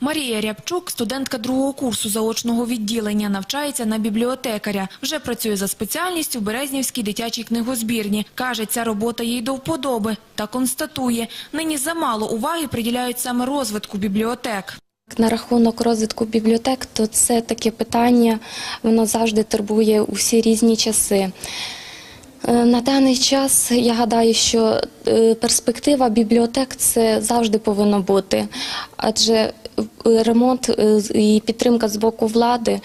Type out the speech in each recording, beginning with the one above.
Марія Рябчук, студентка другого курсу заочного відділення, навчається на бібліотекаря. Вже працює за спеціальністю в Березнівській дитячій книгозбірні. Каже, ця робота їй до вподоби та констатує, нині замало уваги приділяють саме розвитку бібліотек. На рахунок розвитку бібліотек, то це таке питання, воно завжди турбує у всі різні часи. Е, На даний час я гадаю, що е, перспектива бібліотек це завжди повинно бути, адже е, ремонт і підтримка з боку влади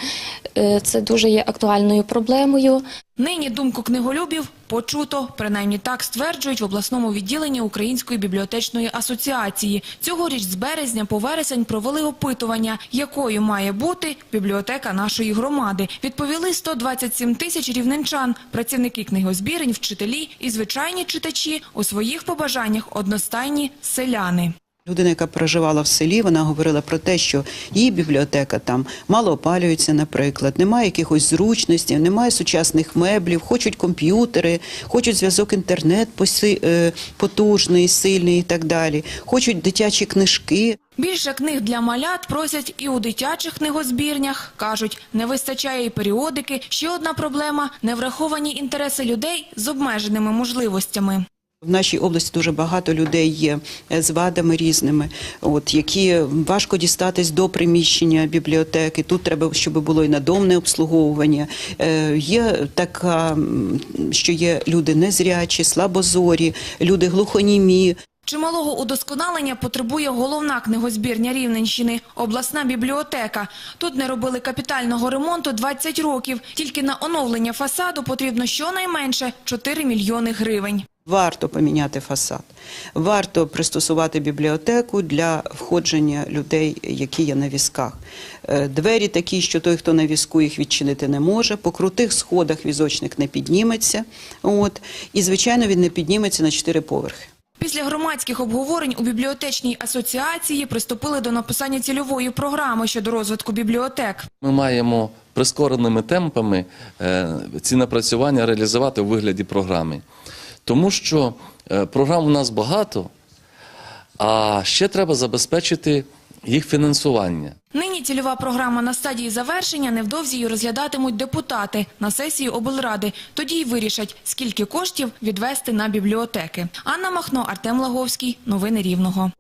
це дуже є актуальною проблемою. Нині думку книголюбів почуто, принаймні так стверджують в обласному відділенні Української бібліотечної асоціації. Цьогоріч з березня по вересень провели опитування, якою має бути бібліотека нашої громади. Відповіли 127 тисяч рівненчан, працівники книгозбірень, вчителі і звичайні читачі у своїх побажаннях одностайні селяни. Людина, яка проживала в селі, вона говорила про те, що її бібліотека там мало опалюється, наприклад, немає якихось зручностей, немає сучасних меблів, хочуть комп'ютери, хочуть зв'язок інтернет е, потужний, сильний і так далі, хочуть дитячі книжки. Більше книг для малят просять і у дитячих книгозбірнях. Кажуть, не вистачає і періодики. Ще одна проблема – невраховані інтереси людей з обмеженими можливостями. В нашій області дуже багато людей є е, з вадами різними, от які важко дістатись до приміщення бібліотеки. Тут треба, щоб було і надомне обслуговування. Е, Є така, що є люди незрячі, слабозорі, люди глухонімі. Чималого удосконалення потребує головна книгозбірня Рівненщини – обласна бібліотека. Тут не робили капітального ремонту 20 років. Тільки на оновлення фасаду потрібно щонайменше 4 мільйони гривень. Варто поміняти фасад, варто пристосувати бібліотеку для входження людей, які є на візках. Е, Двері такі, що той, хто на візку, їх відчинити не може. По крутих сходах візочник не підніметься. От. І, звичайно, він не підніметься на чотири поверхи. Після громадських обговорень у бібліотечній асоціації приступили до написання цільової програми щодо розвитку бібліотек. Ми маємо прискореними темпами е, ці напрацювання реалізувати у вигляді програми. Тому що е, програм у нас багато, а ще треба забезпечити їх фінансування. Нині цільова програма на стадії завершення, невдовзі її розглядатимуть депутати на сесії облради. Тоді й вирішать, скільки коштів відвести на бібліотеки. Анна Махно, Артем Лаговський. Новини Рівного.